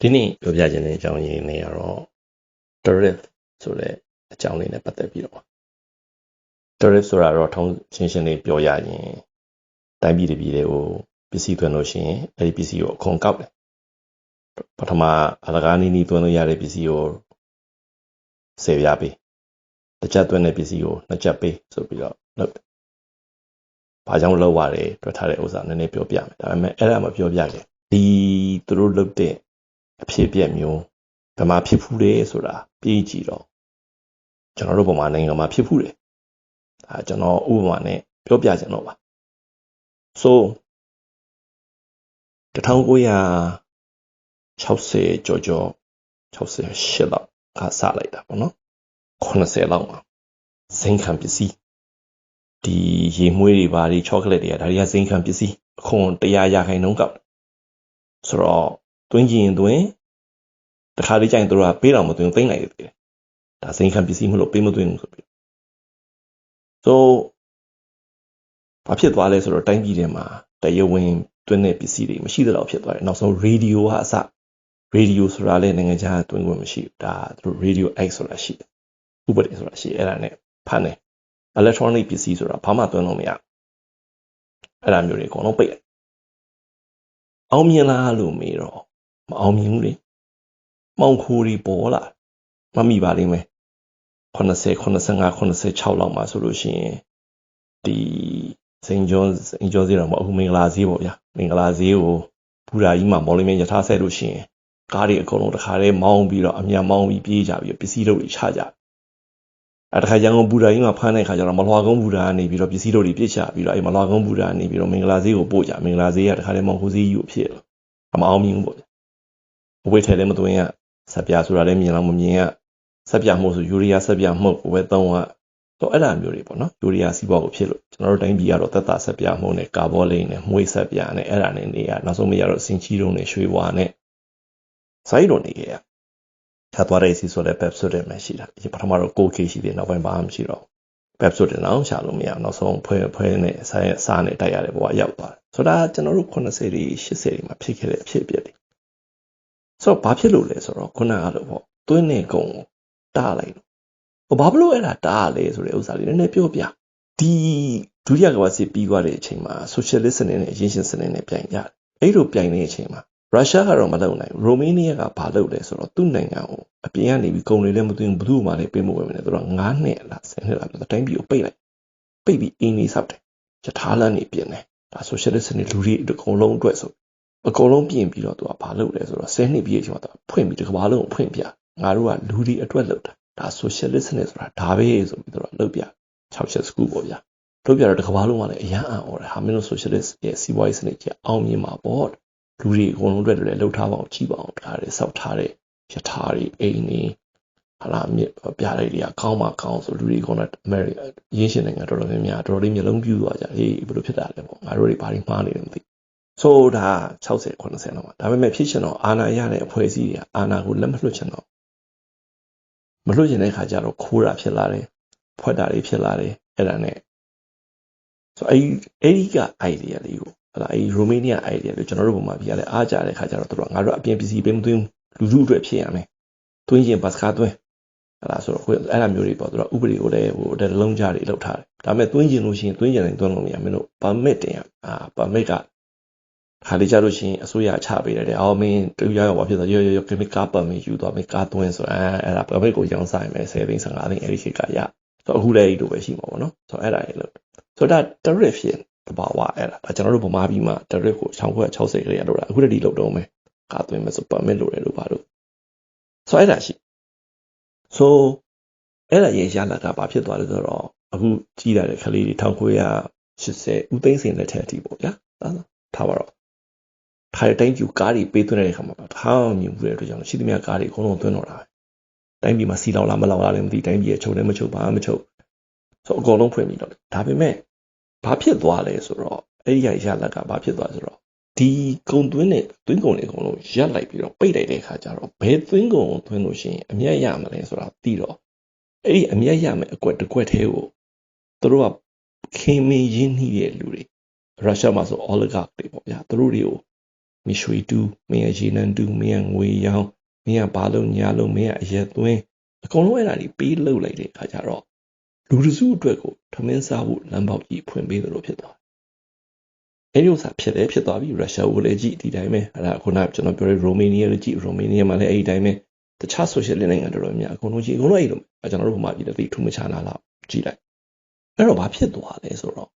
ဒီနေ့ပြောပြခြင်းတဲ့အကြောင်းရင်းလေးကတော့ tariff ဆိုတဲ့အကြောင်းလေးနဲ့ပတ်သက်ပြီးတော့ tariff ဆိုတာတော့ထုံးရှင်းရှင်းလေးပြောရရင်တိုင်းပြည်တစ်ပြည်တွေကိုပစ္စည်းသွင်းလို့ရှိရင်အဲ့ဒီပစ္စည်းကိုအခွန်ကောက်တယ်ပထမအလကားနီးနီးသွင်းလို့ရတဲ့ပစ္စည်းကိုစေပြပေးတစ်ချက်သွင်းတဲ့ပစ္စည်းကိုနှစ်ချက်ပေးဆိုပြီးတော့လုပ်တယ်ဘာကြောင့်လောက်ရတယ်တွေ့ထားတဲ့ဥစ္စာနည်းနည်းပြောပြမယ်ဒါပေမဲ့အဲ့ဒါမပြောပြခင်ဒီသူတို့လုပ်တဲ့ အဖြစ်အပျက်မျိုးဘယ်မှာဖြစ်ဖူးတယ်ဆိုတာပြေးကြည့်တော့ကျွန်တော်တို့ပုံမှန်နိုင်ငံမှာဖြစ်ဖူးတယ်ဒါကျွန်တော်ဥပမာနဲ့ပြောပြချင်တော့ပါ so 1960ကျော်ကျော်68လောက်ခါစလိုက်တာပေါ့နော်80လောက်မှာဇိမ်ခံပစ္စည်းဒီရေမွေးတွေပါဒီချောကလက်တွေကဒါတွေကဇိမ်ခံပစ္စည်းအခွန်100ရာခိုင်နှုန်းကောက်ဆိုတော့ တွင်းကျင်တွင်းတခါလေးကျရင်တို့ကပေးတော်မသွင်းသိမ့်လိုက်တယ်ဒါစိန်ခံပစ္စည်းမလို့ပေးမသွင်းဘူးဆိုပြီးဆိုဘာဖြစ်သွားလဲဆိုတော့တိုင်းပြည်ထဲမှာတရဝင်းတွင်းတဲ့ပစ္စည်းတွေမရှိသလောက်ဖြစ်သွားတယ်နောက်ဆုံးရေဒီယိုဟာအစရေဒီယိုဆိုတာလည်းနိုင်ငံခြားတွင်းခွင့်မရှိဘူးဒါသူရေဒီယို X ဆိုတာရှိတယ်ဥပဒေဆိုတာရှိအဲ့ဒါနဲ့ဖတ်နေ electronic ပစ္စည်းဆိုတာဘာမှသွင်းလို့မရအဲ့ဒါမျိုးတွေအကုန်လုံးပိတ်တယ်အောင်မြင်လားလို့မေးတော့ မအောင်မြင်ဘူးလေမှောင်ခိုတွေပေါ်လာမမိပါလိမ့်မယ်80 85 86လောက်မှာဆိုလို့ရှိရင်ဒီစိန်ကျော်စိန်ကျော်စီတော့မဟုတ်မင်္ဂလာဈေးပေါ့ဗျာမင်္ဂလာဈေးကိုဘူရာကြီးမှာမော်လီမင်းယထာဆက်လို့ရှိရင်ကားတွေအကုန်လုံးတစ်ခါတည်းမောင်းပြီးတော့အမြန်မောင်းပြီးပြေးကြပြီးပစ္စည်းတို့တွေချကြအဲတခါရန်ကုန်ဘူရာကြီးမှာဖမ်းတဲ့ခါကျတော့မလွာကုန်းဘူရာကနေပြီးတော့ပစ္စည်းတို့တွေပြစ်ချပြီးတော့အဲမလွာကုန်းဘူရာကနေပြီးတော့မင်္ဂလာဈေးကိုပို့ကြမင်္ဂလာဈေးကတခါတည်းမောင်းခိုးဈေးကြီးကိုဖြစ်တော့မအောင်မြင်ဘူးပေါ့ ဗျာအဝေးထဲလည်းမသွင်းရဆက်ပြဆိုတာလည်းမြင်တော့မမြင်ရဆက်ပြမှုဆိုယူရီးယားဆက်ပြမှုကိုပဲသုံးရတော့အဲ့ဒါမျိုးတွေပေါ့နော်ယူရီးယားစီးပွားကိုဖြစ်လို့ကျွန်တော်တို့တိုင်းပြည်ကတော့သက်သာဆက်ပြမှုနဲ့ကာဘောလိန်နဲ့မွေးဆက်ပြနဲ့အဲ့ဒါနဲ့နေရနောက်ဆုံးမရတော့စင်ချီတုံးနဲ့ရွှေဝါနဲ့စိုင်းတော်နေခဲ့ရထပ်သွားတဲ့စီဆိုတဲ့ pep ဆိုတဲ့မရှိတာပထမတော့ 4K ရှိတယ်နောက်ပိုင်းဘာမှမရှိတော့ pep ဆိုတဲ့နောက်ရှာလို့မရနောက်ဆုံးဖွဲဖွဲနဲ့ဆိုင်းစားနဲ့တိုက်ရတဲ့ဘဝရောက်သွားတယ်ဆိုတာကျွန်တော်တို့80တွေ80တွေမှာဖြစ်ခဲ့တဲ့အဖြစ်အပျက်တွေ ဆိုတော့ဘာဖြစ်လို့လဲဆိုတော့ခုနကလို့ပေါ့သွင်းနေကုံကိုတားလိုက်လို့ဘာဖြစ်လို့အဲ့ဒါတားရလဲဆိုတဲ့ဥစ္စာလေးနည်းနည်းပြောပြဒီဒုတိယကမ္ဘာစစ်ပြီးသွားတဲ့အချိန်မှာ socialist စနစ်နဲ့ရင်းရှင်စနစ်နဲ့ပြိုင်ကြတယ်အဲ့လိုပြိုင်နေတဲ့အချိန်မှာရုရှားကတော့မလုပ်နိုင်ဘူးရိုမေးနီးယားကဘာလုပ်လဲဆိုတော့သူ့နိုင်ငံကိုအပြင်ကနေပြီးကုန်တွေလည်းမသွင်းဘူးဘယ်သူမှလည်းပေးမဝင်ဘူးလေသူတို့9နှစ်လား10နှစ်လားတိုင်းပြည်ကိုပိတ်လိုက်ပိတ်ပြီးအင်းနေဆောက်တယ်ယထာလန်းနေပြင်တယ်ဒါ socialist စနစ်လူတွေအကုန်လုံးအတွက်ဆို အကုန်လုံးပြင်ပြီးတော့သူကဘာလုပ်လဲဆိုတော့10နှစ်ပြည့်အချိန်မှာသူဖွင့်ပြီးတစ်ကမ္ဘာလုံးကိုဖွင့်ပြငါတို့ကလူတွေအတွက်လုပ်တာဒါ socialist နဲ့ဆိုတာဒါပဲဆိုပြီးတော့လုပ်ပြ6ချက်စကူပေါ့ဗျာလုပ်ပြတော့တစ်ကမ္ဘာလုံးကလည်းအရန်အံ့ဩတယ်ဟာမင်းတို့ socialist ရဲ့စီးပွားရေးစနစ်ကြီးအောင်မြင်မှာပေါ့လူတွေအကုန်လုံးအတွက်လည်းလှုပ်ထားပါအောင်ကြည့်ပါအောင်ဒါတွေစောက်ထားတဲ့ယထာတွေအိမ်တွေဟာလာမြပြလိုက်တွေကကောင်းမှကောင်းဆိုလူတွေကတော့အမေရိကန်ရင်းရှင်နိုင်ငံတော်တော်များများတော်တော်လေးမျိုးလုံးပြူသွားကြဟေးဘယ်လိုဖြစ်တာလဲပေါ့ငါတို့တွေဘာတွေမှားနေတယ်မသိ ဆိုတာ60 80လောက်ပါဒါပေမဲ့ဖြစ်ချင်တော့အာနာရတဲ့အဖွဲ့အစည်းတွေကအာနာကိုလက်မလွှတ်ချင်တော့မလွှတ်ချင်တဲ့ခါကျတော့ခိုးတာဖြစ်လာတယ်ဖွက်တာတွေဖြစ်လာတယ်အဲ့ဒါနဲ့ဆိုအဲ့အဲ့ဒီက idea လေးကိုဟလာအဲ့ရိုမေးနီးယား idea လေးကျွန်တော်တို့ပုံမှာပြရလဲအားကြတဲ့ခါကျတော့တို့ကငါတို့အပြင်ပစ္စည်းပေးမသွင်းလူလူအတွက်ဖြစ်ရမယ်သွင်းရင်ဘတ်စကားသွင်းဟလာဆိုတော့အဲ့လိုမျိုးတွေပေါ့သူကဥပဒေကိုလည်းဟိုတလုံးကြားတွေလောက်ထားတယ်ဒါပေမဲ့သွင်းကျင်လို့ရှိရင်သွင်းကျင်တိုင်းသွင်းလို့မရမင်းတို့ permit တင်ရအာ permit က ခါလေးကြလို့ရှိရင်အစိုးရချပေးတယ်တဲ့အော်မင်းတူရရောက်ဘာဖြစ်သွားရောရောရောကမကားပါမီယူသွားမင်းကားသွင်းဆိုအဲအဲ့ဒါ permit ကိုရောင်းဆိုင်မယ်10သိန်း15သိန်းအဲ့ဒီခေတ်ကရဆိုအခုလည်းအဲ့လိုပဲရှိမှာပေါ့နော်ဆိုတော့အဲ့ဒါရေလို့ဆိုတော့ tariff ဖြစ်တဘာဝအဲ့ဒါဒါကျွန်တော်တို့ဗမာပြည်မှာ tariff ကို1960ကလေးရလို့တာအခုတည်းဒီလောက်တော့မယ်ကားသွင်းမယ်ဆို permit လိုတယ်လို့ပါလို့ဆိုအဲ့ဒါရှိဆိုအဲ့ဒါရေရလာတာဘာဖြစ်သွားလဲဆိုတော့အခုကြီးလာတဲ့ကလေးတွေ1980ဦးသိန်းစင်လက်ထက်အထိပေါ့ဗျာထားပါတော့ ထိုင်တိုင်းကျူကားတွေပေးသွင်းတဲ့အခါမှာထားမြင်မှုတဲ့အတွက်ကြောင့်ရှိသမျှကားတွေအကုန်လုံးသွင်းတော့တာပဲတိုင်းပြည်မှာစီလောင်လားမလောင်လားလည်းမသိတိုင်းပြည်ရဲ့ချုပ်လည်းမချုပ်ဘာမှမချုပ်ဆိုအကုန်လုံးဖွင့်ပြီးတော့ဒါပေမဲ့ဘာဖြစ်သွားလဲဆိုတော့အဲ့ဒီရရလက်ကဘာဖြစ်သွားဆိုတော့ဒီကုံသွင်းတဲ့သွင်းကုံတွေအကုန်လုံးရက်လိုက်ပြီးတော့ပိတ်လိုက်တဲ့အခါကျတော့ဘယ်သွင်းကုံကိုသွင်းလို့ရှိရင်အမျက်ရမလဲဆိုတာသိတော့အဲ့ဒီအမျက်ရမယ်အကွက်တစ်ကွက်သေးကိုသူတို့ကခင်မင်းရင်းနှီးတဲ့လူတွေရုရှားမှာဆို oligarch တွေပေါ့ဗျာသူတို့တွေကို မင်းရွှေတူးမင်းရဲ့ရေနံတူးမင်းရဲ့ငွေရောင်းမင်းကဘာလို့ညာလို့မင်းကအရက်သွင်းအကုန်လုံးအဲ့ဒါတွေပေးလုပ်လိုက်တဲ့အခါကျတော့လူတစုအတွက်ကိုထမင်းစားဖို့လမ်းပေါက်ကြီးဖွင့်ပေးသလိုဖြစ်သွားအဲ့ဒီဥစ္စာဖြစ်တယ်ဖြစ်သွားပြီရုရှားကိုလည်းကြည့်ဒီတိုင်းပဲအဲ့ဒါခုနကကျွန်တော်ပြောတဲ့ရိုမေးနီးယားလည်းကြည့်ရိုမေးနီးယားမှာလည်းအဲ့ဒီတိုင်းပဲတခြား social နိုင်ငံတော်တော်များအကုန်လုံးကြည့်အကုန်လုံးအဲ့လိုပဲကျွန်တော်တို့ဘုံမှာပြည်တဲ့ထူးမခြားနာလားကြည့်လိုက်အဲ့တော့ဘာဖြစ်သွားလဲဆိုတော့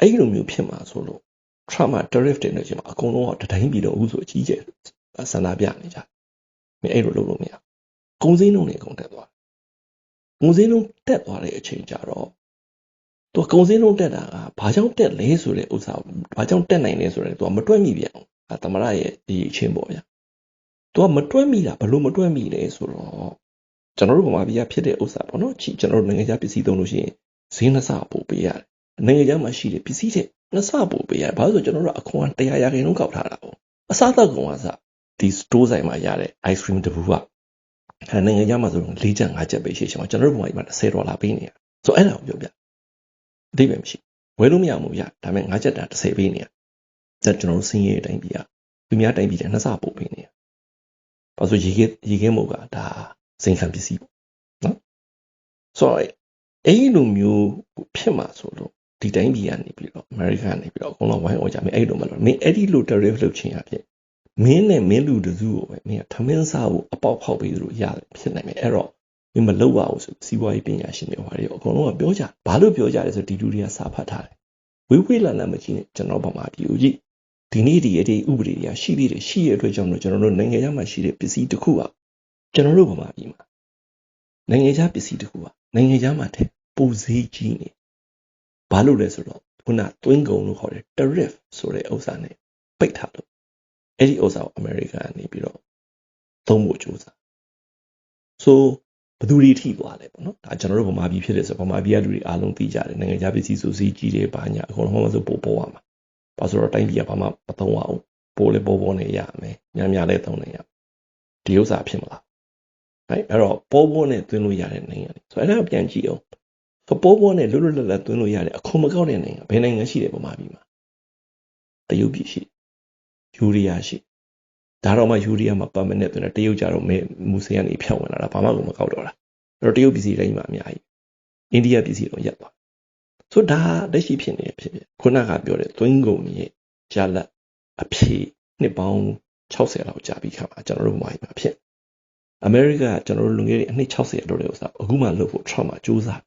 အဲ့ဒီလိုမျိုးဖြစ်မှာဆိုလို့ trauma tariff တင်နေချိန်မှာအကုန်လုံးကတတိုင်းပြည်တော့ဥဆိုအကြီးကျယ်ဆန္ဒပြနေကြမင်းအဲ့လိုလုပ်လို့မရကုန်စည်နှုန်းတွေအကုန်တက်သွားကုန်စည်နှုန်းတက်သွားတဲ့အချိန်ကြတော့သူကုန်စည်နှုန်းတက်တာကဘာကြောင့်တက်လဲဆိုတဲ့ဥစ္စာဘာကြောင့်တက်နိုင်လဲဆိုတဲ့သူကမတွက်မိပြန်အောင်အဲသမရရဲ့ဒီအချင်းပေါ့ဗျာသူကမတွက်မိတာဘလို့မတွက်မိလဲဆိုတော့ကျွန်တော်တို့ဗမာပြည်ကဖြစ်တဲ့ဥစ္စာပေါ့နော်ချီကျွန်တော်တို့နိုင်ငံခြားပစ္စည်းသုံးလို့ရှိရင်ဈေးနှစပို့ပေးရတယ်နိုင်ငံခြားမှာရှိတဲ့ပစ္စည်းတွေ နှစ်ဆပို့ပေးရတယ်ဘာလို့ဆိုကျွန်တော်တို့အခွန်100ရာခိုင်နှုန်းကောက်ထားတာပေါ့အစားအသောက်ကောင်ကစဒီ store ဆိုင်မှာရတဲ့ ice cream တပူကအဲနိုင်ငံခြားမှာဆိုတော့၄ချက်၅ချက်ပဲရှိချင်မှာကျွန်တော်တို့ဘုံမှာ10ဒေါ်လာပေးနေရဆိုအဲ့ဒါကိုပြောပြအဓိပ္ပာယ်မရှိဝယ်လို့မရဘူးဗျဒါပေမဲ့၅ချက်တာ30ပေးနေရဒါကျွန်တော်တို့စင်းရဲအတိုင်းပြည်ကသူများတိုင်းပြည်တဲ့နှစ်ဆပို့ပေးနေရဘာလို့ရေခဲရေခဲမို့ကဒါစိန်ခံပစ္စည်းပေါ့နော်ဆိုတော့အဲ့ဒီလိုမျိုးဖြစ်မှာဆိုလို့ ဒီတိုင်းပြည်ကနေပြီးတော့ America ကနေပြီးတော့အကုန်လုံးဝိုင်းအောင်ကြမင်းအဲ့လိုမလုပ်မင်းအဲ့ဒီလို tariff လုပ်ချင်ရဖြစ်မင်းနဲ့မင်းလူတစုကိုပဲမင်းကထမင်းစားကိုအပေါက်ဖောက်ပေးလို့ရတယ်ဖြစ်နိုင်မယ်အဲ့တော့မင်းမလုပ်ပါဘူးဆိုစီးပွားရေးပညာရှင်တွေဟောတယ်အကုန်လုံးကပြောကြဘာလို့ပြောကြလဲဆိုဒီလူတွေကစာဖတ်ထားတယ်ဝေးဝေးလာလာမကြည့်နဲ့ကျွန်တော်ဗမာပြည်ဦးကြီးဒီနေ့ဒီအဒီဥပဒေတွေကရှိသေးတယ်ရှိရတဲ့အတွက်ကြောင့်ကျွန်တော်တို့နိုင်ငံခြားမှာရှိတဲ့ပစ္စည်းတစ်ခုကကျွန်တော်တို့ဗမာပြည်မှာနိုင်ငံခြားပစ္စည်းတစ်ခုကနိုင်ငံခြားမှာတဲ့ပိုဈေးကြီးနေ ဘာလို့လဲဆိုတော့ခုနသွင်းကုန်လို့ခေါ်တဲ့ tariff ဆိုတဲ့ဥစ္စာနဲ့ပိတ်ထားလို့အဲ့ဒီဥစ္စာကိုအမေရိကန်ကနေပြီးတော့သုံးဖို့ကြိုးစားဆိုဘယ်သူတွေထိသွားလဲပေါ့နော်ဒါကျွန်တော်တို့ဗမာပြည်ဖြစ်တယ်ဆိုဗမာပြည်ကလူတွေအားလုံးသိကြတယ်နိုင်ငံခြားပစ္စည်းဆိုစီးကြီးတယ်ဘာညာအကုန်လုံးမှဆိုပို့ပေါ်ရမှာဘာဆိုတော့တိုင်းပြည်ကဘာမှမသုံးရအောင်ပို့လဲပေါ်ပေါ်နေရမယ်များများလဲသုံးနေရဒီဥစ္စာဖြစ်မလားအဲ့အဲ့တော့ပေါ်ပေါ်နဲ့သွင်းလို့ရတဲ့နိုင်ငံဆိုအဲ့ဒါပြန်ကြည့်အောင် ဆိုပေါ်ပေါ်နဲ့လွတ်လွတ်လပ်လပ်သွင်းလို့ရတဲ့အခွန်မကောက်တဲ့နိုင်ငံဘယ်နိုင်ငံရှိတယ်ဗမာပြည်မှာတရုတ်ပြည်ရှိယူရီးယားရှိဒါတော့မှယူရီးယားမှာ permanent သွင်းတယ်တရုတ်ကြတော့မူဆေးကနေဖြောင်းဝင်လာတာဘာမှမကောက်တော့တာအဲ့တော့တရုတ်ပြည်စီတိုင်းမှာအများကြီးအိန္ဒိယပြည်စီတော့ရပ်သွားဆိုဒါလက်ရှိဖြစ်နေဖြစ်ဖြစ်ခုနကပြောတဲ့သွင်းကုန်ရဲ့ဂျာလက်အဖြေနှစ်ပေါင်း60လောက်ကြာပြီးခါမှာကျွန်တော်တို့မှာဖြစ်အမေရိကကျွန်တော်တို့လူငယ်တွေအနှစ်60လောက်တဲ့ဥစ္စာအခုမှလုပ်ဖို့ trauma စူးစမ်း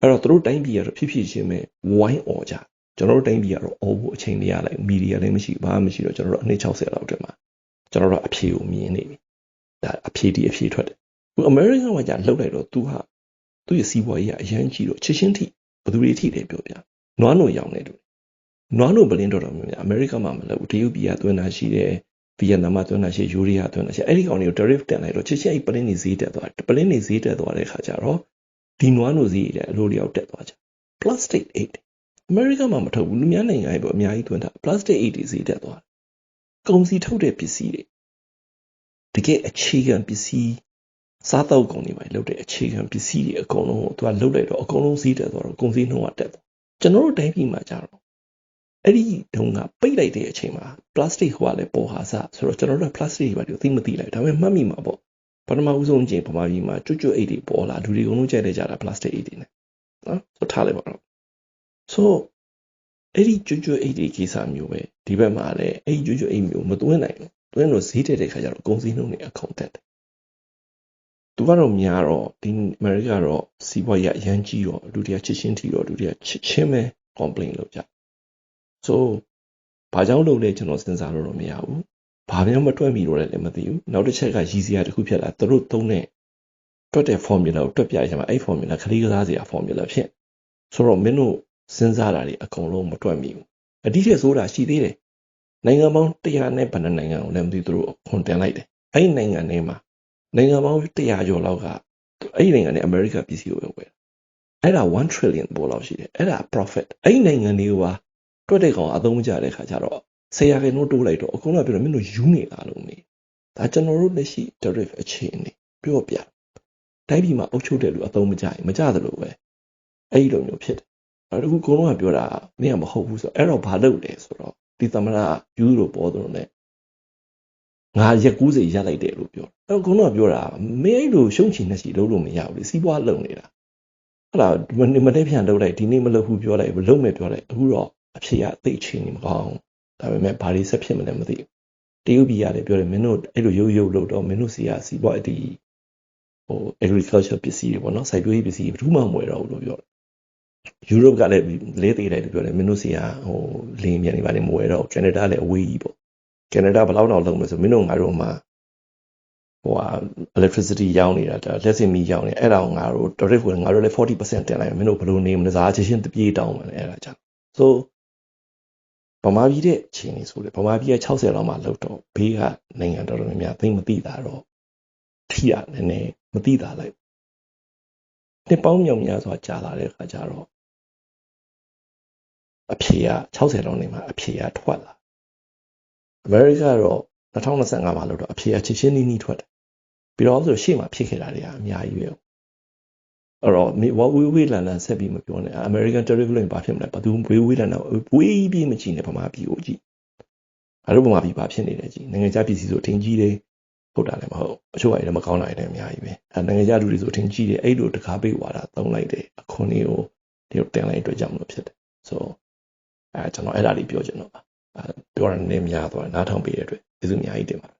အဲ့တော့သူတို့တိုင်းပြည်ကတော့ဖြစ်ဖြစ်ချင်းပဲဝိုင်းអော်ကြကျွန်တော်တို့တိုင်းပြည်ကတော့អော်ဖို့အချိန်လေးရလိုက်မီဒီယာလည်းမရှိဘာမှမရှိတော့ကျွန်တော်တို့အနှစ်60လောက်တက်မှာကျွန်တော်တို့အဖြေကိုမြင်နေပြီဒါအဖြေဒီအဖြေထွက်တယ်သူအမေရိကန်ကကြာလှုပ်လိုက်တော့သူဟာသူ့ရဲ့စီးပွားရေးကအရန်ကြီးတော့ချစ်ချင်းထိဘယ်သူတွေထိတယ်ပြောပြနွားနိုရောင်နေတူနွားနိုပလင်းတော်တော်များများအမေရိကန်မှာမလုပ်ဘူးတရုတ်ပြည်ကသွင်းတာရှိတယ်ဗီယက်နမ်မှာသွင်းတာရှိယူရီးယားသွင်းတာရှိအဲ့ဒီကောင်တွေကို tariff တက်လိုက်တော့ချစ်ချင်းအဲ့ပလင်းတွေဈေးတက်သွားတယ်ပလင်းတွေဈေးတက်သွားတဲ့ခါကျတော့ ဒီနွားနိုဈေးတွေအလိုလျောက်တက်သွားကြ plastic 8အမေရိကန်မှာမထုတ်ဘူးလူများနိုင်ငံတွေပေါ့အများကြီးသွင်းတာ plastic 8တွေဈေးတက်သွားကုန်စည်ထုတ်တဲ့ပစ္စည်းတွေတကယ်အခြေခံပစ္စည်းစားတောက်ကုန်တွေမှာလုပ်တဲ့အခြေခံပစ္စည်းတွေအကုန်လုံးကိုသူကလုပ်လိုက်တော့အကုန်လုံးဈေးတက်သွားတော့ကုန်စည်နှုန်းကတက်သွားကျွန်တော်တို့တိုင်းပြည်မှာကြတော့အဲ့ဒီတုန်းကပိတ်လိုက်တဲ့အချိန်မှာ plastic ဟိုကလည်းပေါ်ဟာစဆိုတော့ကျွန်တော်တို့ plastic တွေဘာလို့သိမသိလိုက်ဒါပေမဲ့မှတ်မိမှာပေါ့ ပထမဦးဆုံးချိန်ပမာကြီးမှာကျွတ်ကျွတ်အိတ်တွေပေါ်လာလူတွေအကုန်လုံးကြိုက်တဲ့ကြတာ plastic အိတ်တွေနဲ့နော်ဆိုထားလိုက်ပါတော့ဆိုအဲ့ဒီကျွတ်ကျွတ်အိတ်တွေကိစ္စမျိုးပဲဒီဘက်မှာလည်းအဲ့ဒီကျွတ်ကျွတ်အိတ်မျိုးမသွင်းနိုင်ဘူးသွင်းလို့ဈေးတက်တဲ့ခါကျတော့ကုန်စည်နှုန်းတွေအကုန်တက်တယ်သူကတော့များတော့ဒီအမေရိကတော့စီးပွားရေးအရန်ကြီးတော့လူတွေကချစ်ချင်းထီတော့လူတွေကချစ်ချင်းပဲ complain လုပ်ကြဆိုဘာကြောင့်လုပ်လဲကျွန်တော်စဉ်းစားလို့တော့မရဘူး ဘာမှမတွက်မိတော့လည်းမသိဘူးနောက်တစ်ချက်ကရည်စရာတစ်ခုဖြစ်လာသူတို့သုံးတဲ့တွက်တဲ့ formula ကိုတွက်ပြရမှာအဲ့ formula ခလေးကစားစရာ formula ဖြစ်ဆိုတော့မင်းတို့စဉ်းစားတာတွေအကုန်လုံးမတွက်မိဘူးအတိအကျဆိုတာရှိသေးတယ်နိုင်ငံပေါင်း100နဲ့ဗန်နိုင်ငံကိုလည်းမသိသူတို့ခွန်တင်လိုက်တယ်အဲ့ဒီနိုင်ငံထဲမှာနိုင်ငံပေါင်း100ကျော်လောက်ကအဲ့ဒီနိုင်ငံနဲ့အမေရိကပြည်စီကိုပဲဝယ်အဲ့ဒါ1 trillion ပိုလောက်ရှိတယ်အဲ့ဒါ profit အဲ့ဒီနိုင်ငံတွေကတွက်တဲ့ကောင်အသုံးမကျတဲ့ခါကျတော့ ဆရာခင်တို့တိုးလိုက်တော့အကုန်လုံးပြောတော့မင်းတို့ယူနေလားလို့မေးဒါကျွန်တော်တို့လက်ရှိ tariff အခြေအနေပြောပြတိုင်းပြည်မှာအုပ်ချုပ်တဲ့လူအသုံးမကျရင်မကျသလိုပဲအဲ့ဒီလိုမျိုးဖြစ်တယ်အဲ့ဒါခုကိုလုံးကပြောတာမင်းကမဟုတ်ဘူးဆိုတော့အဲ့တော့ဘာလုပ်လဲဆိုတော့ဒီသမရယူရိုပေါ်တော့နဲ့ငါရက်90ရလိုက်တယ်လို့ပြောအဲ့ခုနကပြောတာမင်းအဲ့လိုရှုံးချင်နေစီလုံးလို့မရဘူးလေစီးပွားလုံနေတာအဲ့ဒါမနေ့ပြန်လုပ်လိုက်ဒီနေ့မလုပ်ဘူးပြောလိုက်မလုပ်မယ်ပြောလိုက်အခုတော့အဖြစ်ရသိချင်နေမကောင်း ဒါပေမဲ့ဘာတွေဆက်ဖြစ်မလဲမသိဘူးတရုတ်ပြည်ရတယ်ပြောတယ်မင်းတို့အဲ့လိုရုပ်ရုပ်လို့တော့မင်းတို့စီကစီးပွားအတီးဟို agriculture ပစ္စည်းတွေပေါ့နော်စိုက်ပျိုးရေးပစ္စည်းဘယ်သူမှမဝယ်တော့ဘူးလို့ပြောတယ်ယူရိုပကလည်းလဲသေးတယ်လို့ပြောတယ်မင်းတို့စီကဟိုလင်းမြန်နေပါလေမဝယ်တော့ကနေဒါလည်းအဝေးကြီးပေါ့ကနေဒါဘယ်လောက်တော့လုံးမလဲဆိုမင်းတို့ငါတို့မှာဟိုဟာ electricity ရောင်းနေတာဒါလက်စင်မီရောင်းနေအဲ့ဒါကိုငါတို့ tariff ကိုငါတို့လည်း40%တင်လိုက်မင်းတို့ဘယ်လိုနေမလဲစားချင်းချင်းတပြေးတောင်းမယ်အဲ့ဒါကြောင့် so ဗမာပြည်တဲ့ချင်းနေဆိုလေဗမာပြည်က60လောက်မှလောက်တော့ဘေးကနိုင်ငံတော်တော်များများသိမသိတာတော့ထိရနည်းနည်းမသိတာလိုက်နှစ်ပေါင်းမြောင်များစွာကြာလာတဲ့အခါကျတော့အဖြေက60လောက်နေမှာအဖြေကထွက်လာအမေရိကကတော့2025မှာလို့တော့အဖြေကချင်းချင်းနီးနီးထွက်တယ်ပြီးတော့ဆိုရှေ့မှာဖြစ်ခဲ့တာတွေကအများကြီးပဲ အဲ့တော့ဝဝေးဝေးလန်လန်ဆက်ပြီးမပြောနဲ့ American tariff လို့ဘာဖြစ်မလဲဘာသူဝေးဝေးလန်လန်ဝေးပြီးမကြည့်နဲ့ဗမာပြည်ကိုကြည့်အဲ့တော့ဗမာပြည်ဘာဖြစ်နေလဲကြည့်နိုင်ငံခြားပြည်စည်းဆိုထင်ကြီးတယ်ဟုတ်တာလည်းမဟုတ်အချို့အရာတွေမကောင်းတာတွေလည်းအများကြီးပဲအဲနိုင်ငံခြားလူတွေဆိုထင်ကြီးတယ်အဲ့လိုတကားပိတ်ဝါတာသုံးလိုက်တယ်အခွန်တွေကိုဒီလိုတင်လိုက်အတွက်ကြောင့်မလို့ဖြစ်တယ်ဆိုအဲကျွန်တော်အဲ့ဒါလေးပြောချင်တော့ပါအဲပြောရနေများသွားနားထောင်ပေးတဲ့အတွက်ကျေးဇူးအများကြီးတင်ပါတယ်